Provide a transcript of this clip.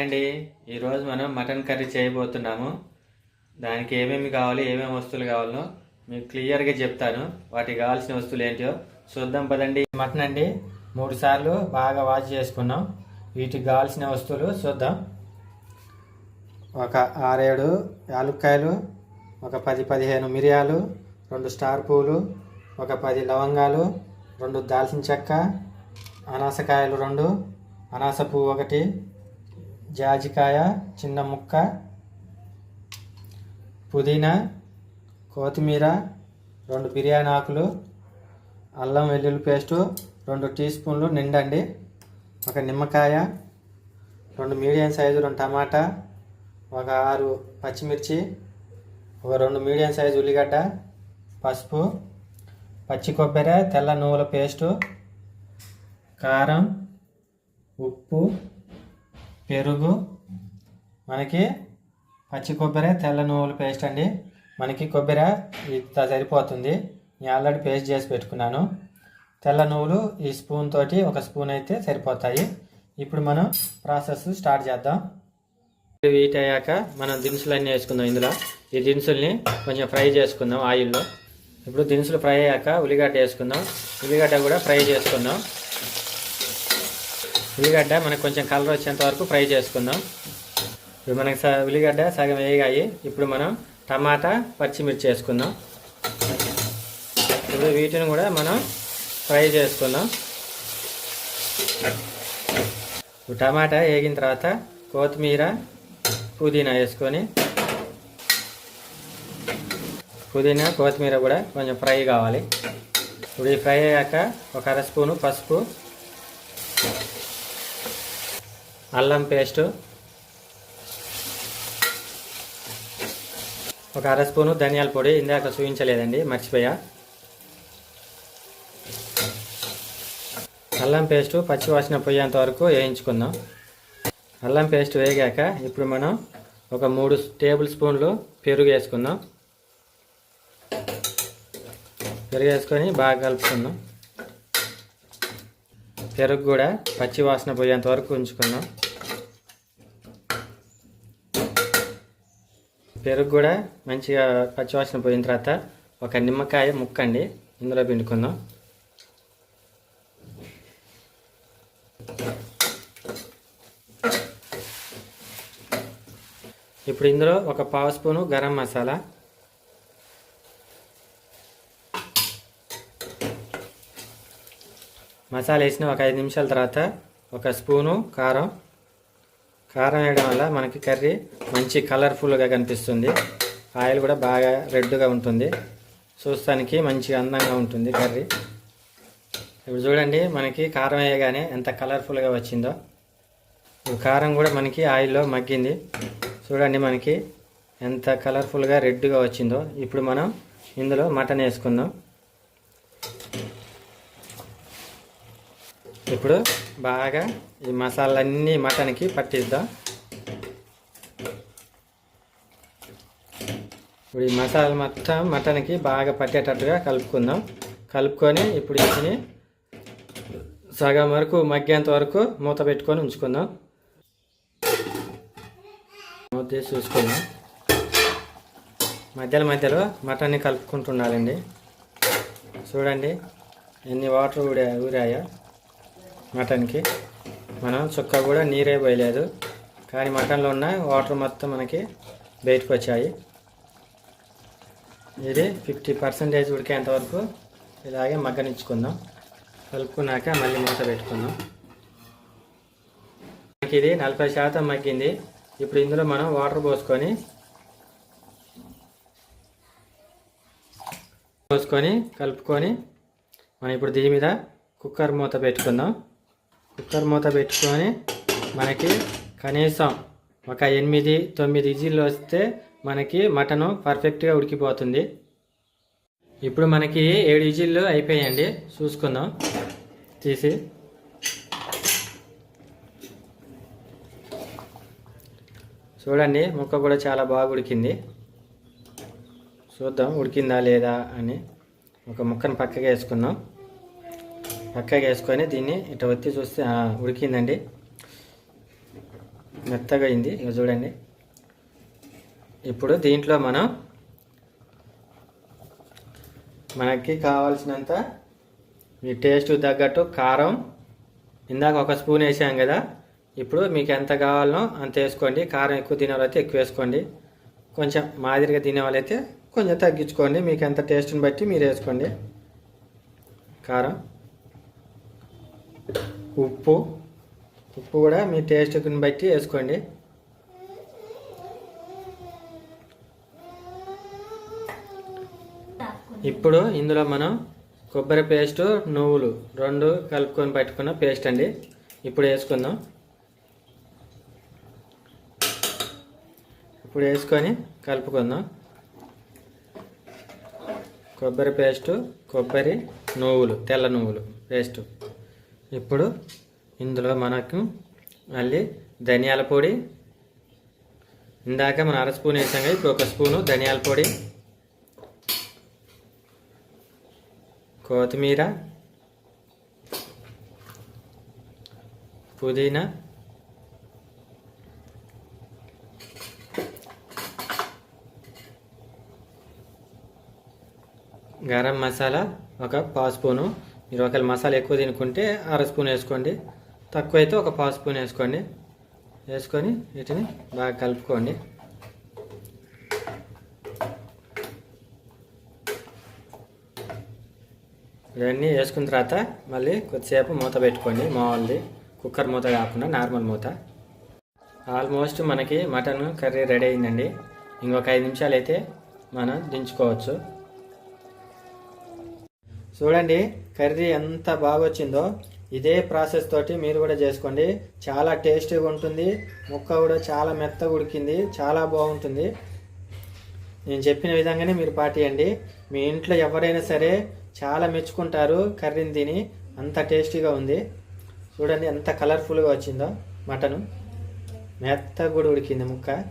అండి ఈరోజు మనం మటన్ కర్రీ చేయబోతున్నాము. దానికి ఏమేమి కావాలి ఏమేమి వస్తువులు కావాలో మీకు క్లియర్గా చెప్తాను. వాటికి కావాల్సిన వస్తువులు ఏంటో చూద్దాం పదండి. మటన్ అండి మూడు సార్లు బాగా వాష్ చేసుకున్నాం. వీటికి కావాల్సిన వస్తువులు చూద్దాం. ఒక ఆరేడు యాలుక్కాయలు ఒక పది పదిహేను మిరియాలు రెండు స్టార్ పూలు ఒక పది లవంగాలు రెండు దాల్చిన చెక్క అనాసకాయలు రెండు అనాస పువ్వు ఒకటి జాజికాయ చిన్న ముక్క పుదీనా కొత్తిమీర రెండు బిర్యానీ ఆకులు అల్లం వెల్లుల్లి పేస్టు రెండు టీ స్పూన్లు నిండండి. ఒక నిమ్మకాయ రెండు మీడియం సైజు రెండు టమాటా ఒక ఆరు పచ్చిమిర్చి ఒక రెండు మీడియం సైజు ఉల్లిగడ్డ పసుపు పచ్చి కొబ్బరి తెల్ల నువ్వుల పేస్టు కారం ఉప్పు పెరుగు మనకి పచ్చి కొబ్బరి తెల్ల నువ్వుల పేస్ట్ అండి. మనకి కొబ్బరి ఇంత సరిపోతుంది. నేను ఆల్రెడీ పేస్ట్ చేసి పెట్టుకున్నాను. తెల్ల నువ్వులు ఈ స్పూన్ తోటి ఒక స్పూన్ అయితే సరిపోతాయి. ఇప్పుడు మనం ప్రాసెస్ స్టార్ట్ చేద్దాం. వీట్ అయ్యాక మనం దినుసులు అన్నీ వేసుకుందాం ఇందులో. ఈ దినుసుల్ని కొంచెం ఫ్రై చేసుకుందాం ఆయిల్లో. ఇప్పుడు దినుసులు ఫ్రై అయ్యాక ఉల్లిగడ్డ వేసుకుందాం. ఉల్లిగడ్డ కూడా ఫ్రై చేసుకుందాం. ఉల్లిగడ్డ మనకు కొంచెం కలర్ వచ్చేంత వరకు ఫ్రై చేసుకుందాం. ఇప్పుడు మనకి ఉల్లిగడ్డ సగం వేగాయి. ఇప్పుడు మనం టమాటా పచ్చిమిర్చి వేసుకుందాం. ఇప్పుడు వీటిని కూడా మనం ఫ్రై చేసుకుందాం. ఇప్పుడు టమాటా వేగిన తర్వాత కొత్తిమీర పుదీనా వేసుకొని పుదీనా కొత్తిమీర కూడా కొంచెం ఫ్రై కావాలి. ఇప్పుడు ఈ ఫ్రై అయ్యాక ఒక అర స్పూను పసుపు అల్లం పేస్టు. ఒక అర స్పూను ధనియాల పొడి. ఇందాక చూపించలేదండి మర్చిపోయా. అల్లం పేస్టు పచ్చివాసన పోయేంత వరకు వేయించుకుందాం. అల్లం పేస్ట్ వేగాక ఇప్పుడు మనం ఒక మూడు టేబుల్ స్పూన్లు పెరుగు వేసుకుందాం. పెరుగు వేసుకొని బాగా కలుపుకుందాం. పెరుగు కూడా పచ్చి వాసన పోయేంత వరకు ఉంచుకున్నాం పెరుగు కూడా మంచిగా పచ్చి వాసన పోయిన తర్వాత ఒక నిమ్మకాయ ముక్కండి ఇందులో పిండుకుందాం. ఇప్పుడు ఇందులో ఒక పావు స్పూను గరం మసాలా మసాలా వేసిన ఒక ఐదు నిమిషాల తర్వాత ఒక స్పూను కారం. కారం వేయడం వల్ల మనకి కర్రీ మంచి కలర్ఫుల్గా కనిపిస్తుంది. ఆయిల్ కూడా బాగా రెడ్గా ఉంటుంది. చూస్తానికి మంచి అందంగా ఉంటుంది కర్రీ. ఇప్పుడు చూడండి మనకి కారం వేయగానే ఎంత కలర్ఫుల్గా వచ్చిందో. ఇప్పుడు కారం కూడా మనకి ఆయిల్లో మగ్గింది. చూడండి మనకి ఎంత కలర్ఫుల్గా రెడ్గా వచ్చిందో. ఇప్పుడు మనం ఇందులో మటన్ వేసుకుందాం. ఇప్పుడు బాగా ఈ మసాలన్నీ మటన్కి పట్టిద్దాం. ఇప్పుడు ఈ మసాలా మొత్తం మటన్కి బాగా పట్టేటట్టుగా కలుపుకుందాం. కలుపుకొని ఇప్పుడు వీటిని సగం వరకు మగ్గేంత వరకు మూత పెట్టుకొని ఉంచుకుందాం. మూత తీసి చూసుకుందాం. మధ్యలో మధ్యలో మటన్ని కలుపుకుంటుండాలండి చూడండి ఎన్ని వాటర్ ఊడా ఊరాయా. మటన్కి. మనం చుక్క కూడా నీరే పోయలేదు. కానీ మటన్లో ఉన్న వాటర్ మొత్తం మనకి బయటకు వచ్చాయి. ఇది ఫిఫ్టీ పర్సెంటేజ్ ఉడికేంత వరకు ఇలాగే మగ్గనిచ్చుకుందాం. కలుపుకున్నాక మళ్ళీ మూత పెట్టుకుందాం. మనకి ఇది నలభై శాతం మగ్గింది. ఇప్పుడు ఇందులో మనం వాటర్ పోసుకొని పోసుకొని కలుపుకొని మనం ఇప్పుడు దీని మీద కుక్కర్ మూత పెట్టుకుందాం. కుక్కర్ మూత పెట్టుకొని మనకి కనీసం ఒక ఎనిమిది తొమ్మిది ఇజిల్లు వస్తే మనకి మటను పర్ఫెక్ట్గా ఉడికిపోతుంది. ఇప్పుడు మనకి ఏడు ఇజిల్లు అయిపోయాయండి. చూసుకుందాం. తీసి. చూడండి ముక్క కూడా చాలా బాగా ఉడికింది. చూద్దాం ఉడికిందా లేదా అని ఒక ముక్కను పక్కగా వేసుకుందాం. పక్కగా వేసుకొని దీన్ని ఇటు వచ్చి చూస్తే ఉడికిందండి. మెత్తగా అయింది. ఇక చూడండి. ఇప్పుడు దీంట్లో మనం మనకి కావాల్సినంత మీ టేస్ట్ తగ్గట్టు కారం ఇందాక ఒక స్పూన్ వేసాం కదా. ఇప్పుడు మీకు ఎంత కావాలనో అంత వేసుకోండి. కారం ఎక్కువ తినేవాళ్ళైతే ఎక్కువ వేసుకోండి. కొంచెం మాదిరిగా తినేవాళ్ళైతే కొంచెం తగ్గించుకోండి. మీకు ఎంత టేస్ట్ని బట్టి మీరు వేసుకోండి. కారం. ఉప్పు. ఉప్పు కూడా మీ టేస్ట్ని బట్టి వేసుకోండి. ఇప్పుడు ఇందులో మనం కొబ్బరి పేస్ట్ నువ్వులు రెండు కలుపుకొని పట్టుకున్న పేస్ట్ అండి. ఇప్పుడు వేసుకుందాం. ఇప్పుడు వేసుకొని కలుపుకుందాం. కొబ్బరి పేస్టు కొబ్బరి నువ్వులు తెల్ల నువ్వులు పేస్టు. ఇప్పుడు ఇందులో మనకు మళ్ళీ ధనియాల పొడి. ఇందాక మనం అర స్పూన్ వేసాం కదా ఇప్పుడు ఒక స్పూను ధనియాల పొడి. కొత్తిమీర. పుదీనా. గరం మసాలా ఒక పావు స్పూను. మీరు ఒకవేళ మసాలా ఎక్కువ తినుకుంటే అర స్పూన్ వేసుకోండి. తక్కువ అయితే ఒక పావు స్పూన్ వేసుకోండి. వేసుకొని వీటిని బాగా కలుపుకోండి. ఇవన్నీ వేసుకున్న తర్వాత మళ్ళీ కొద్దిసేపు మూత పెట్టుకోండి. మామూలుది కుక్కర్ మూత కాకుండా నార్మల్ మూత. ఆల్మోస్ట్ మనకి మటన్ కర్రీ రెడీ అయిందండి. ఇంకొక ఐదు నిమిషాలు అయితే మనం దించుకోవచ్చు. చూడండి కర్రీ ఎంత బాగా వచ్చిందో ఇదే ప్రాసెస్ తోటి మీరు కూడా చేసుకోండి. చాలా టేస్టీగా ఉంటుంది. ముక్క కూడా చాలా మెత్తగా ఉడికింది. చాలా బాగుంటుంది. నేను చెప్పిన విధంగానే మీరు పాటియండి. మీ ఇంట్లో ఎవరైనా సరే చాలా మెచ్చుకుంటారు కర్రీని తిని. అంత టేస్టీగా ఉంది. చూడండి ఎంత కలర్ఫుల్గా వచ్చిందో మటను. మెత్తగా కూడా ఉడికింది ముక్క.